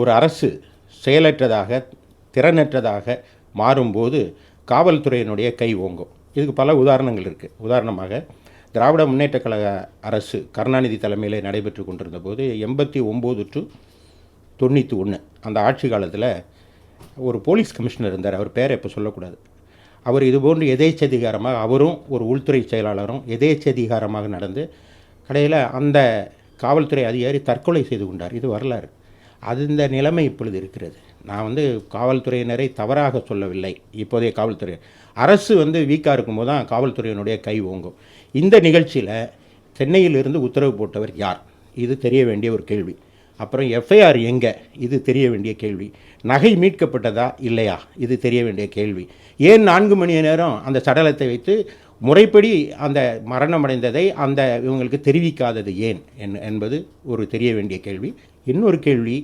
ஒரு அரசு செயலற்றதாக திறனற்றதாக மாறும்போது காவல்துறையினுடைய கை ஓங்கும். இதுக்கு பல உதாரணங்கள் இருக்குது உதாரணமாக திராவிட முன்னேற்ற கழக அரசு கருணாநிதி தலைமையில் நடைபெற்று கொண்டிருந்த போது எண்பத்தி ஒம்பது டு தொண்ணூற்றி ஒன்று அந்த ஆட்சி காலத்தில் ஒரு போலீஸ் கமிஷனர் இருந்தார். அவர் பேரை இப்போ சொல்லக்கூடாது. அவர் இதுபோன்று எதேச்சதிகாரமாக அவரும் ஒரு உள்துறை செயலாளரும் எதேச்சதிகாரமாக நடந்து கடையில் அந்த காவல்துறை அதிகாரி தற்கொலை செய்து கொண்டார். இது வரலாறு. அது இந்த நிலைமை இப்பொழுது இருக்கிறது. நான் வந்து காவல்துறையினரை தவறாக சொல்லவில்லை. இப்போதைய காவல்துறை. அரசு வந்து வீக்காக இருக்கும்போது தான் காவல்துறையினுடைய கை ஓங்கும். இந்த நிகழ்ச்சியில் சென்னையிலிருந்து உத்தரவு போட்டவர் யார்? இது தெரிய வேண்டிய ஒரு கேள்வி. அப்புறம் எஃப்ஐஆர் எங்கே? இது தெரிய வேண்டிய கேள்வி. நகை மீட்கப்பட்டதா? இல்லையா? இது தெரிய வேண்டிய கேள்வி. ஏன் நான்கு மணி நேரம் அந்த சடலத்தை வைத்து முறைப்படி அந்த மரணமடைந்ததை அந்த இவங்களுக்கு தெரிவிக்காதது ஏன் என்- என்பது ஒரு தெரிய வேண்டிய கேள்வி. இன்னொரு கேள்வி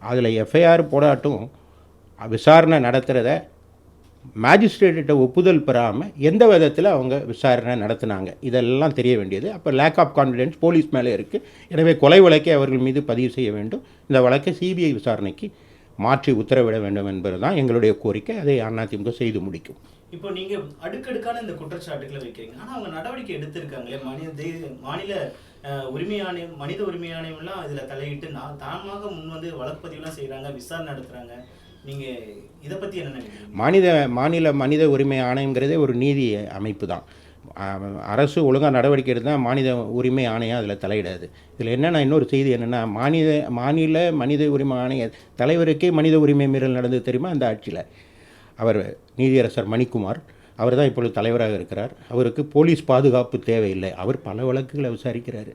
அதில் எஃப்ஐஆர் போடாட்டும் விசாரணை நடத்துகிறத மேஜிஸ்ட்ரேட்டிட்ட ஒப்புதல் பெறாமல் எந்த விதத்தில் அவங்க விசாரணை நடத்தினாங்க இதெல்லாம் தெரிய வேண்டியது. அப்போ லேக் ஆஃப் கான்ஃபிடென்ஸ் போலீஸ் மேலே இருக்குது எனவே கொலை வழக்கை அவர்கள் மீது பதிவு செய்ய வேண்டும். இந்த வழக்கை சிபிஐ விசாரணைக்கு மாற்றி உத்தரவிட வேண்டும் என்பது தான் எங்களுடைய கோரிக்கை. அதை அதிமுக செய்து முடிக்கும். இப்போ நீங்க அடுக்கடுக்கான இந்த குற்றச்சாட்டுகளை வைக்கிறீங்க. ஆனா அவங்க நடவடிக்கை எடுத்திருக்காங்களே? மனித மாநில உரிமை ஆணையம் மனித உரிமை ஆணையம் எல்லாம் இதுல தலையிட்டு நான் தாமாக முன் வந்து வழக்குப்பதிவுலாம் செய்றாங்க விசாரணை நடத்துறாங்க. நீங்க இத பத்தி என்ன நினைக்கிறீங்க? மாநில மாநில மனித உரிமை ஆணையங்கிறதே ஒரு நீதி அமைப்பு தான் அரசு ஒழுங்காக நடவடிக்கை எடுத்தால் மாநில உரிமை ஆணையம் அதில் தலையிடாது. இதில் என்னென்னா இன்னொரு செய்தி என்னென்னா மாநில மாநில மனித உரிமை ஆணைய தலைவருக்கே மனித உரிமை மீறல் நடந்தது தெரியுமா? அந்த ஆட்சியில். அவர் நீதியரசர் மணிக்குமார் அவர் தான் இப்பொழுது தலைவராக இருக்கிறார். அவருக்கு போலீஸ் பாதுகாப்பு தேவையில்லை. அவர் பல வழக்குகளை விசாரிக்கிறார்.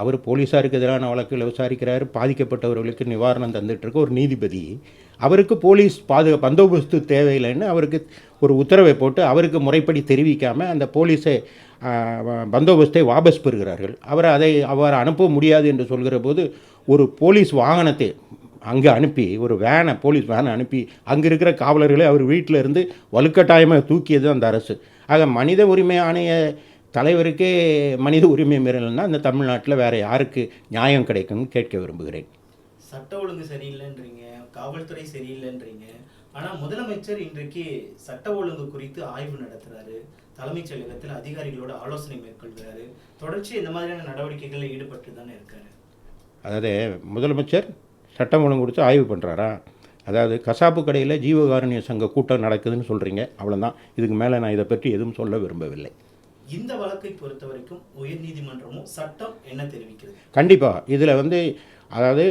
அவர் போலீஸாருக்கு எதிரான வழக்குகளை விசாரிக்கிறார் பாதிக்கப்பட்டவர்களுக்கு நிவாரணம் தந்துட்டுருக்க. ஒரு நீதிபதி அவருக்கு போலீஸ் பாதுகா பந்தோபஸ்து தேவையில்லைன்னு அவருக்கு ஒரு உத்தரவை போட்டு அவருக்கு முறைப்படி தெரிவிக்காமல் அந்த போலீஸை பந்தோபஸ்தை வாபஸ் பெறுகிறார்கள். அவர் அதை அவர் அனுப்ப முடியாது என்று சொல்கிற போது ஒரு போலீஸ் வாகனத்தை அங்கே அனுப்பி ஒரு வேனை போலீஸ் வேனை அனுப்பி அங்கே இருக்கிற காவலர்களை அவர் வீட்டில் இருந்து வலுக்கட்டாயமாக தூக்கியது அந்த அரசு. ஆக மனித உரிமை ஆணைய தலைவருக்கே மனித உரிமை மீறல்னா இந்த தமிழ்நாட்டில் வேறு யாருக்கு நியாயம் கிடைக்கும்னு கேட்க விரும்புகிறேன். சட்ட ஒழுங்கு சரியில்லைன்றீங்க காவல்துறை சரியில்லைன்றீங்க ஆனா முதலமைச்சர் இன்றைக்கு சட்ட ஒழுங்கு குறித்து ஆய்வு நடத்துறாரு. தலைமைச் செயலகத்தில் அதிகாரிகளோட ஆலோசனை மேற்கொள்கிறாரு. தொடர்ச்சி இந்த மாதிரியான நடவடிக்கைகளில் ஈடுபட்டு தானே இருக்காரு. அதாவது முதலமைச்சர் சட்டம் ஒழுங்கு கொடுத்து ஆய்வு பண்ணுறாரா அதாவது கசாப்பு கடையில் ஜீவகாருண்ய சங்க கூட்டம் நடக்குதுன்னு சொல்கிறீங்க அவ்வளோதான் இதுக்கு மேலே நான் இதை பற்றி எதுவும் சொல்ல விரும்பவில்லை. இந்த வழக்கை பொறுத்த வரைக்கும் உயர்நீதிமன்றமும் சட்டம் என்ன தெரிவிக்கிறது? கண்டிப்பாக இதில் வந்து அதாவது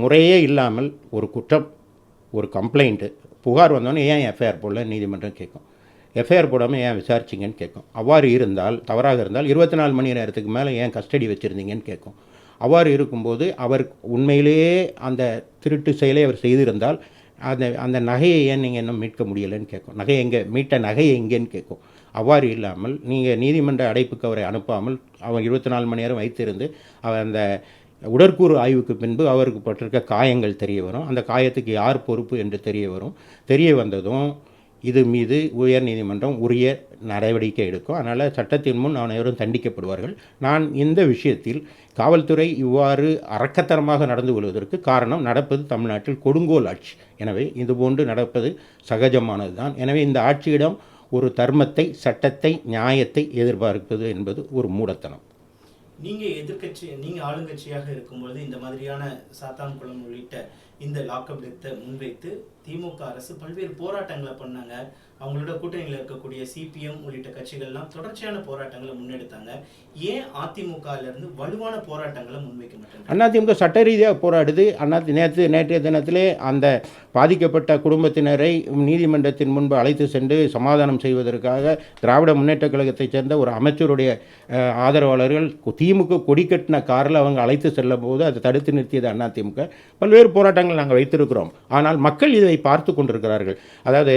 முறையே இல்லாமல் ஒரு குற்றம் ஒரு கம்ப்ளைண்ட்டு புகார் வந்தோன்னே ஏன் எஃப்ஐஆர் போடல? நீதிமன்றம் கேட்கும். எஃப்ஐஆர் போடாமல் ஏன் விசாரிச்சிங்கன்னு கேட்கும். அவ்வாறு இருந்தால் தவறாக இருந்தால் இருபத்தி நாலு மணி நேரத்துக்கு மேலே ஏன் கஸ்டடி வச்சுருந்தீங்கன்னு கேட்கும். அவ்வாறு இருக்கும்போது அவர் உண்மையிலேயே அந்த திருட்டு செயலை அவர் செய்திருந்தால் அந்த அந்த நகையை ஏன் நீங்கள் இன்னும் மீட்க முடியலைன்னு கேட்கும். நகை எங்கே மீட்ட நகை எங்கேன்னு கேட்கும். அவ்வாறு இல்லாமல் நீங்கள் நீதிமன்ற அடைப்புக்கு அவரை அனுப்பாமல் அவர் இருபத்தி நாலு மணி நேரம் வைத்திருந்து அவர் அந்த உடற்கூறு ஆய்வுக்கு பின்பு அவருக்கு பட்டிருக்க காயங்கள் தெரிய வரும். அந்த காயத்துக்கு யார் பொறுப்பு என்று தெரிய வரும். தெரிய வந்ததும் இது மீது உயர் நீதிமன்றம் உரிய நடவடிக்கை எடுக்கும். அதனால் சட்டத்தின் முன் அனைவரும் தண்டிக்கப்படுவார்கள். நான் இந்த விஷயத்தில் காவல்துறை இவ்வாறு அரக்கத்தனமாக நடந்து கொள்வதற்கு காரணம் நடப்பது தமிழ்நாட்டில் கொடுங்கோல் ஆட்சி. எனவே இதுபோன்று நடப்பது சகஜமானது தான் எனவே இந்த ஆட்சியிடம் ஒரு தர்மத்தை சட்டத்தை நியாயத்தை எதிர்பார்ப்பது என்பது ஒரு மூடத்தனம். நீங்க எதிர்கட்சி நீங்க ஆளுங்கட்சியாக இருக்கும்பொழுது இந்த மாதிரியான சாத்தான்குளம் உள்ளிட்ட இந்த லாக்அப் டெத்தை முன்வைத்து திமுக அரசு பல்வேறு போராட்டங்களை பண்ணாங்க. அவங்களோட கூட்டணியில் இருக்கக்கூடிய சிபிஎம் உள்ளிட்ட கட்சிகள்லாம் தொடர்ச்சியான போராட்டங்களை முன்னெடுத்தாங்க. ஏன் அதிமுகலேருந்து வலுவான போராட்டங்களை முன்வைக்க மாட்டாங்க அதிமுக சட்ட ரீதியாக போராடுது. அண்ணா நேற்று நேற்றைய தினத்திலே அந்த பாதிக்கப்பட்ட குடும்பத்தினரை நீதிமன்றத்தின் முன்பு அழைத்து சென்று சமாதானம் செய்வதற்காக திராவிட முன்னேற்ற கழகத்தைச் சேர்ந்த ஒரு அமைச்சருடைய ஆதரவாளர்கள் திமுக கொடி கட்டின காரில் அவங்க அழைத்து செல்லும் போது அதை தடுத்து நிறுத்தியது அதிமுக. பல்வேறு போராட்டங்கள் நாங்கள் வைத்திருக்கிறோம். ஆனால் மக்கள் இதை பார்த்து கொண்டிருக்கிறார்கள். அதாவது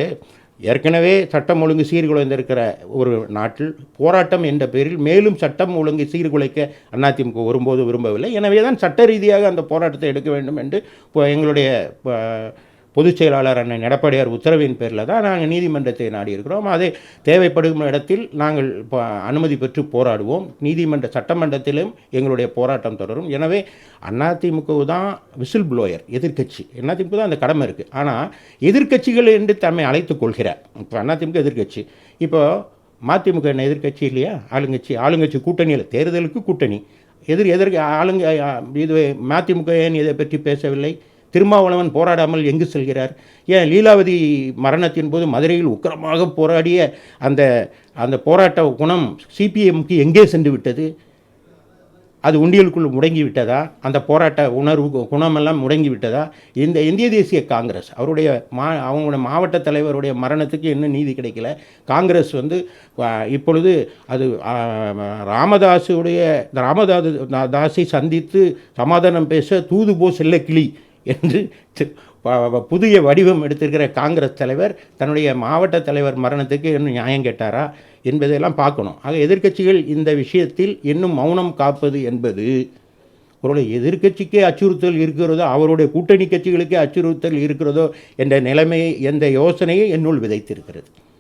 ஏற்கனவே சட்டம் ஒழுங்கு சீர்குலைந்திருக்கிற ஒரு நாட்டில் போராட்டம் என்ற பேரில் மேலும் சட்டம் ஒழுங்கு சீர்குலைக்க அதிமுக ஒருபோது விரும்பவில்லை. எனவே தான் சட்ட ரீதியாக அந்த போராட்டத்தை எடுக்க வேண்டும் என்று இப்போ எங்களுடைய பொதுச் செயலாளர் அண்ணன் எடப்பாடியார் உத்தரவின் பேரில் தான் நாங்கள் நீதிமன்றத்தை நாடி இருக்கிறோம் அதை தேவைப்படும் இடத்தில் நாங்கள் அனுமதி பெற்று போராடுவோம். நீதிமன்ற சட்டமன்றத்திலும் எங்களுடைய போராட்டம் தொடரும். எனவே அதிமுக தான் விசில் ப்ளோயர் எதிர்க்கட்சி. அதிமுக தான் அந்த கடமை இருக்குது ஆனால் எதிர்க்கட்சிகள் என்று தம்மை அழைத்துக் கொள்கிறார். இப்போ அதிமுக எதிர்க்கட்சி. இப்போது மதிமுக என்ன எதிர்கட்சி இல்லையா? ஆளுங்கட்சி ஆளுங்கட்சி கூட்டணியில் தேர்தலுக்கு கூட்டணி. எதிர் எதிர்க்க ஆளுங்க இது மதிமுக ஏன் இதை பற்றி பேசவில்லை? திருமாவளவன் போராடாமல் எங்கு செல்கிறார்? ஏன் லீலாவதி மரணத்தின் போது மதுரையில் உக்கிரமாக போராடிய அந்த அந்த போராட்ட குணம் சிபிஎம்க்கு எங்கே சென்று விட்டது? அது உண்டியலுக்குள் முடங்கி விட்டதா? அந்த போராட்ட உணர்வு கு- குணமெல்லாம் முடங்கி விட்டதா? இந்த இந்திய தேசிய காங்கிரஸ் அவருடைய மா அவங்களோட மாவட்ட தலைவருடைய மரணத்துக்கு இன்னும் நீதி கிடைக்கல? காங்கிரஸ் வந்து இப்பொழுது அது ராமதாஸுடைய ராமதாஸ் தாஸை சந்தித்து சமாதானம் பேச தூது போ செல்ல கிளி. என்று புதிய வடிவம் எடுத்திருக்கிற காங்கிரஸ் தலைவர் தன்னுடைய மாவட்ட தலைவர் மரணத்துக்கு இன்னும் நியாயம் கேட்டாரா என்பதையெல்லாம் பார்க்கணும். ஆக எதிர்க்கட்சிகள் இந்த விஷயத்தில் இன்னும் மௌனம் காப்பது என்பது அவருடைய எதிர்க்கட்சிக்கே அச்சுறுத்தல் இருக்கிறதோ அவருடைய கூட்டணி கட்சிகளுக்கே அச்சுறுத்தல் இருக்கிறதோ என்ற நிலைமையை என்ற யோசனையை என்னுள் விதைத்திருக்கிறது.